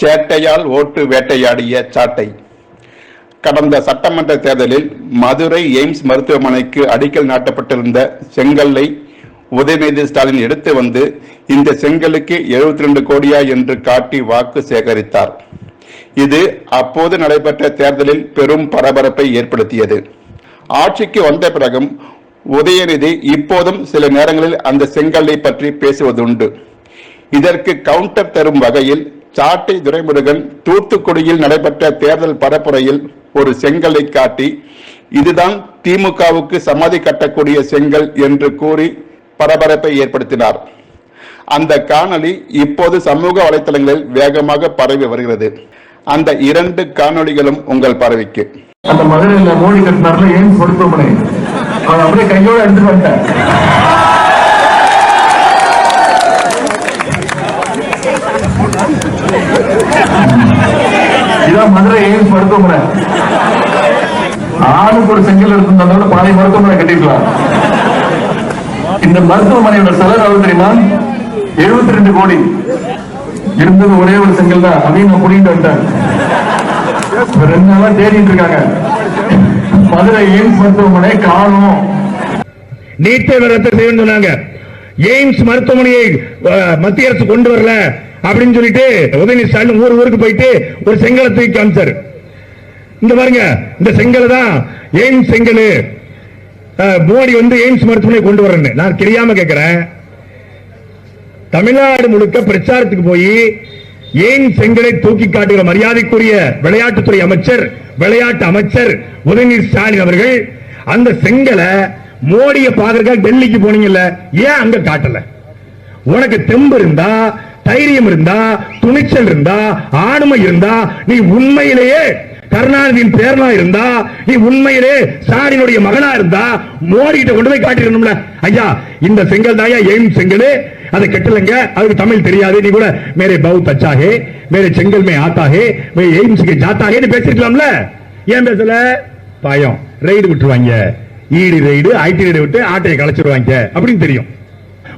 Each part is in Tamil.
சேட்டையால் ஓட்டு வேட்டையாடிய சாட்டை. கடந்த சட்டமன்ற தேர்தலில் மதுரை எய்ம்ஸ் மருத்துவமனைக்கு அடிக்கல் நாட்டப்பட்டிருந்த செங்கல்லை உதயநிதி ஸ்டாலின் எடுத்து வந்து இந்த செங்கலுக்கு 72 ரெண்டு கோடியா என்று காட்டி வாக்கு சேகரித்தார். இது அப்போது நடைபெற்ற தேர்தலில் பெரும் பரபரப்பை ஏற்படுத்தியது. ஆட்சிக்கு வந்த பிறகும் உதயநிதி இப்போதும் சில நேரங்களில் அந்த செங்கல்லை பற்றி பேசுவதுண்டு. இதற்கு கவுண்டர் தரும் வகையில் சாட்டை துரைமுருகன் தூத்துக்குடியில் நடைபெற்ற தேர்தல் பரப்புரையில் ஒரு செங்கலை காட்டி இதுதான் திமுகவுக்கு சமாதி கட்டக்கூடிய செங்கல் என்று கூறி பரபரப்பை ஏற்படுத்தினார். அந்த காணொளி இப்போது சமூக வலைத்தளங்களில் வேகமாக பரவி வருகிறது. அந்த இரண்டு காணொளிகளும் உங்கள் பரவிக்கு. அந்த மோடி கட்டினார்ல ஏன் பொறுப்பு அவன் அப்படியே கையோட எடுத்துட்டு இதான் மதுரை எய்ம்ஸ் மருத்துவமனை. ஆணுக்கு ஒரு செங்கல் இருந்ததோட பாதி மருத்துவமனை கட்டிருக்கலாம் இந்த மருத்துவமனையோட செலவு எவ்வளவு தெரியுமா? 72 ரெண்டு கோடி. இருந்தது ஒரே ஒரு செங்கல் தான். அப்படின்னு நான் புடிங்கிட்டு வந்துட்டேன். ரெண்டு நாளா தேடிட்டு இருக்காங்க. மதுரை எய்ம்ஸ் மருத்துவமனை காணும். நீட்டை வரத்தை செய்யணும் சொன்னாங்க. எய்ம்ஸ் மருத்துவமனையை மத்திய அரசு கொண்டு வரல. அப்படின்னு சொல்லிட்டு உதயநிதி ஸ்டாலின் ஊர் ஊருக்கு போயிட்டு ஒரு செங்கலை தூக்கி காமிச்சாரு. இந்த பாருங்க இந்த செங்கல் தான் எய்ம்ஸ் செங்கல். மோடி வந்து எய்ம்ஸ் மருத்துவமனை கொண்டு வரேன்னு. நான் தெரியாம கேட்கிறேன் தமிழ்நாடு முழுக்க பிரச்சாரத்துக்கு போய் ஏன் செங்கலை தூக்கி காட்டுகிற மரியாதைக்குரிய விளையாட்டுத்துறை அமைச்சர் விளையாட்டு அமைச்சர் உதயநிதி ஸ்டாலின் அவர்கள் அந்த செங்கலை மோடிய பாக்குறதுக்காக டெல்லிக்கு போனீங்கல்ல ஏன் அங்க காட்டல? உனக்கு தெம்பு இருந்தா தைரியம் இருந்தா துணிச்சல் இருந்தா ஆளுமை இருந்தா நீ உண்மையிலேயே கருணாநிதியின் பேரனா இருந்தா நீ உண்மையிலே ஸ்டாலினுடைய மகனா இருந்தா மோடி கிட்ட கொண்டு போய் காட்டிடணும்ல. ஐயா இந்த செங்கல் தாயா எய்ம் செங்கல் அதை கெட்டலங்க அதுக்கு தமிழ் தெரியாது நீ கூட மேரே பௌத் அச்சாகே மேரே செங்கல் மே ஆத்தாகே மே எய்ம்ஸ் கே ஜாத்தா பேசிருக்கலாம்ல. ஏன் பேசல? பயம். ரெய்டு விட்டுருவாங்க. ஈடு ரைடு ஐடி ரைடு விட்டு ஆட்டையை கலைச்சிருவாங்க. அப்படின்னு தெரியும்.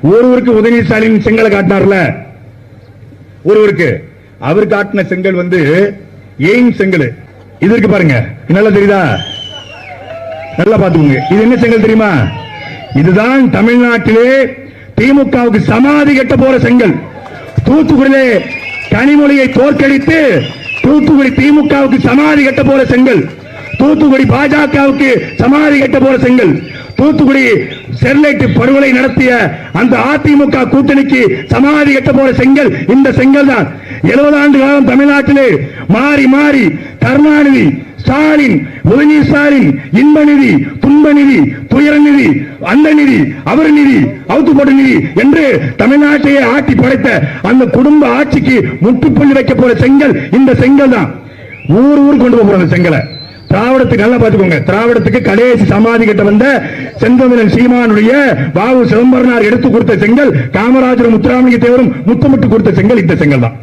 ஒருவருக்கு உதயநிதி ஸ்டாலின் செங்கலை காட்டினார்ல. ஒருவருக்கு அவர் காட்டின செங்கல் வந்து எய்ம் செங்கல்? இது இருக்கு பாருங்க. நல்லா தெரியுதா? நல்லா பாத்துக்கோங்க இது என்ன செங்கல் தெரியுமா? இதுதான் தமிழ்நாட்டிலே திமுகவுக்கு சமாதி கட்ட போற செங்கல். தூத்துக்குடியிலே கனிமொழியை தோற்கடித்து தூத்துக்குடி திமுகவுக்கு சமாதி கட்ட போற செங்கல். தூத்துக்குடி பாஜகவுக்கு சமாதி கட்ட போற செங்கல். தூத்துக்குடி ஸ்டெர்லைட் படுகொலை நடத்திய அந்த அதிமுக கூட்டணிக்கு சமாதி கட்ட போற செங்கல் இந்த செங்கல் தான். எழுபது ஆண்டு காலம் தமிழ்நாட்டிலே மாறி மாறி கருணாநிதி ஸ்டாலின் உதயநிதி ஸ்டாலின் இன்ப நிதி துன்ப நிதி துயர நிதி அந்த நிதி அவர் நிதி அவுத்து போட்ட நிதி என்று தமிழ்நாட்டையே ஆட்டி படைத்த அந்த குடும்ப ஆட்சிக்கு முட்டுப்புள்ளி வைக்க போற செங்கல் இந்த செங்கல் தான். ஊர் ஊர் கொண்டு போக போற செங்கலை. திராவிடத்துக்கு நல்லா பாத்துக்கோங்க திராவிடத்துக்கு கடைசி சமாதி கிட்ட வந்த செந்தமிழன் சீமானுடைய பாபு சிதம்பரனார் எடுத்து கொடுத்த செங்கல் காமராஜர் முத்துராமலிங்க தேவரும் முத்தமிட்டு கொடுத்த செங்கல் இந்த செங்கல் தான்